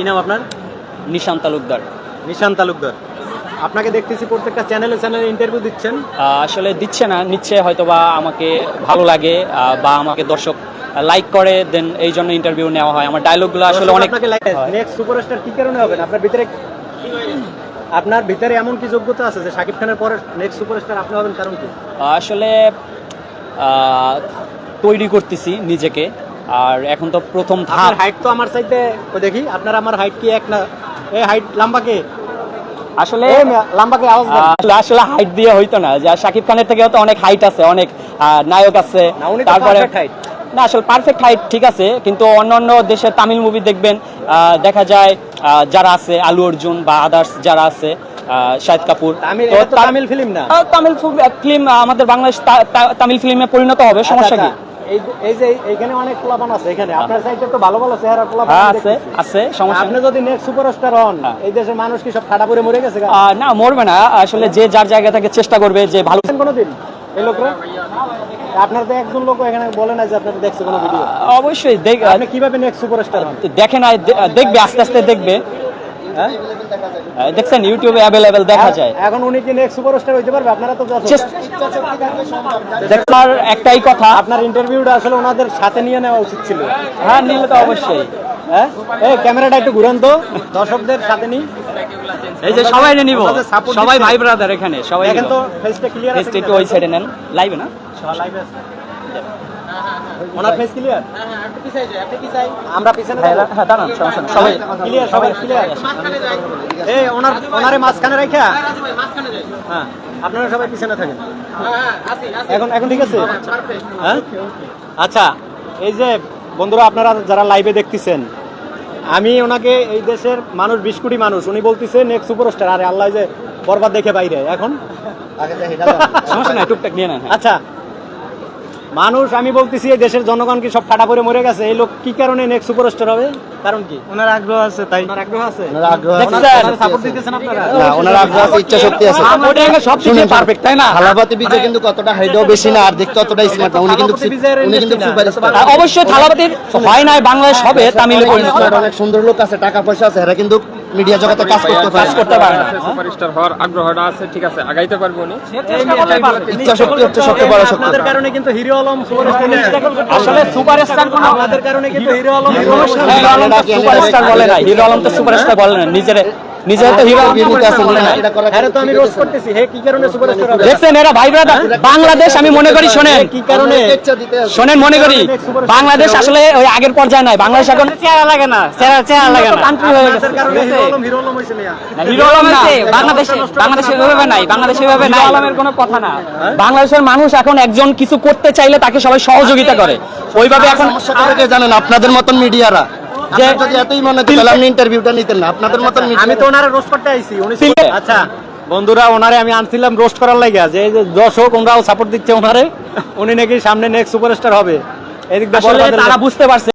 কি নাম আপনার? নিশান তালুকদার। নিশান তালুকদার। আপনাকে দেখতেছি প্রত্যেকটা চ্যানেলে চ্যানেলে ইন্টারভিউ দিচ্ছেন। আসলে দিচ্ছে না নিচ্ছে হয়তো বা আমাকে ভালো লাগে বা আমাকে দর্শক লাইক করে দেন এই জন্য ইন্টারভিউ নেওয়া হয়। আমার ডায়লগগুলো আসলে অনেক নেক্সট সুপারস্টার কি কারণে হবেন আপনার ভিতরে আপনার ভিতরে এমন কি যোগ্যতা আছে যে শাকিব খানের পরে নেক্সট সুপারস্টার আপনি হবেন কারণ কি? আসলে তৈরি করতেছি নিজেকে। আর এখন তো প্রথম ধাপ। হাইট তো আমার ওই দেখি আপনার আমার হাইট কি এক না এই হাইট লম্বা কে? আসলে লম্বা কে আওয়াজ। আসলে আসলে হাইট দিয়ে হইতো না। যা শাকিব খানের থেকেও তো অনেক হাইট আছে অনেক নায়ক আছে। না, উনি তো perfect height। না আসলে পারফেক্ট হাইট ঠিক আছে কিন্তু অন্যান্য দেশের তামিল মুভি দেখবেন আহ, দেখা যায় যারা আছে আলু অর্জুন বা আদার্স যারা আছে শাহিদ কাপুর। তামিল ফিল্ম না? তামিল ফিল্ম আমাদের বাংলাদেশ তামিল ফিল্মে পরিণত হবে সমস্যা আচ্ছা, কি? আচ্ছা। এই যে- এই অনেক পোলাপান আছে এখানে। আপনার সাইডে তো ভালো ভালো চেহারা পোলাপান আছে আছে সমস্যা আপনি যদি নেক্সট সুপারস্টার হন। এই দেশের মানুষ কি সব ঠাডা পরে মরে গেছে না মরবে না। আসলে যে যার জায়গা থেকে চেষ্টা করবে যে ভালো কোনোদিন? এই লোকরা? আপনার তো একজন লোক এখানে বলে না যে আপনার দেখছে কোনো ভিডিও অবশ্যই দেখ- আপনি কীভাবে নেক্সট সুপারস্টার হন? দেখে না দেখবে আস্তে আস্তে দেখবে। হ্যাঁ? দেখছেন ইউটিউবে অ্যাভেলেবেল দেখা যায়। এখন উনি কি নেক্সট সুপারস্টার হইতে পারবে? আপনারা তো দেখার একটাই কথা। আপনার ইন্টারভিউটা আসলে ওনাদের সাথে নিয়ে নেওয়া উচিত ছিল। হ্যাঁ নিলে তো অবশ্যই। হ্যাঁ? এই ক্যামেরাটা একটু ঘুরান তো। দর্শকদের সাথে নিই এই যে সবাই নিব। আমাদের সবাই ভাই ব্রাদার এখানে সবাই দেখেন তো ফেসটা ক্লিয়ার আছে ফেসটা একটু ওই সাইডে নেন। লাইভে না? ওনার ফেস ক্লিয়ার আমরা পিছনে হ্যাঁ হ্যাঁ, দাঁড়ান সমস্যা সবাই ক্লিয়ার সবাই ক্লিয়ার এই ওনার ওনারে মাঝখানে রাখা হ্যাঁ আপনারা সবাই পিছনে থাকেন। এখন এখন ঠিক আছে? হ্যাঁ আচ্ছা এই যে বন্ধুরা আপনারা যারা লাইভে দেখতেছেন আমি ওনাকে এই দেশের মানুষ বিশ কোটি মানুষ উনি বলতেছে নেক্সট সুপারস্টার আরে আল্লাহ যে বরবাদ দেখে বাইরে এখন? সমস্যা নাই টুকটাক নিয়ে নেন হ্যাঁ। আচ্ছা মানুষ আমি বলতেছি এই দেশের জনগণ কি সব ফাটা পরে মরে গেছে? এই লোক কি কারণে নেক্সট সুপারস্টার হবে? কারণ কি? ওনার আগ্রহ আছে তাই। ওনার আগ্রহ আছে? ওনার আগ্রহ আছে। সাপোর্ট দিতেছেন আপনারা? না ওনার আগ্রহ আছে ইচ্ছা শক্তি আছে। ওটা এখানে সব শুনুন, পারফেক্ট তাই না? থালাপাতি বিজয় কিন্তু কতটা হাইডও বেশি না আর দেখতে অতটা স্মার্ট না উনি কিন্তু উনি কিন্তু সুপারস্টার। অবশ্যই থালাপাতির হয় নাই বাংলাদেশ হবে তামিলে পরিণত হবে। অনেক সুন্দর লোক আছে টাকা পয়সা আছে এরা কিন্তু মিডিয়া জগতে কাজ করতে পারে কাজ করতে পারে না। সুপারস্টার হওয়ার আগ্রহটা আছে ঠিক আছে আগাইতে পারব উনি। ইচ্ছা শক্তি হচ্ছে সবচেয়ে বড় শক্তি। আপনাদের কারণে কিন্তু হিরো আলম আসলে সুপারস্টার কোন আপনাদের কারণে কিন্তু hero Alam hero Alam superstar বলে না হিরো আলম তো সুপারস্টার বলে না নিজের নিজের তো হিরো বিয়ে নিতে আসেন না, এটা তো আমি রোজ করতেছি। হে কি কারণে সুপারস্টার দেখছেন এরা ভাই ব্রাদার বাংলাদেশ আমি মনে করি শোনেন। কি কারণে? ইচ্ছা দিতে হবে। শোনেন মনে করি বাংলাদেশ আসলে ওই আগের পর্যায়ে নাই বাংলাদেশ এখন চেহারা লাগে না চেহারা চেহারা লাগে না। কান্ট্রি হয়ে গেছে। হিরো আলম হইছে মিয়া। হিরো আলম না বাংলাদেশে বাংলাদেশে ওইভাবে নাই। বাংলাদেশে ওইভাবে নাই। আলমের কোনো কথা না। বাংলাদেশের মানুষ এখন একজন কিছু করতে চাইলে তাকে সবাই সহযোগিতা করে। ওইভাবে এখন জানেন আপনাদের মতন মিডিয়ারা। যে যদি এতই মনে হতো তাহলে আপনি ইন্টারভিউটা নিতেন না। আপনাদের মতন আমি তো ওনারা রোস্ট করতে আইছি। উনি আচ্ছা। বন্ধুরা ওনারে আমি আনছিলাম রোস্ট করার লাগে যে দর্শক ওনারাও সাপোর্ট দিচ্ছে ওনারে। উনি নাকি সামনে নেক্সট সুপারস্টার হবে। এদিক তারা বুঝতে পারছে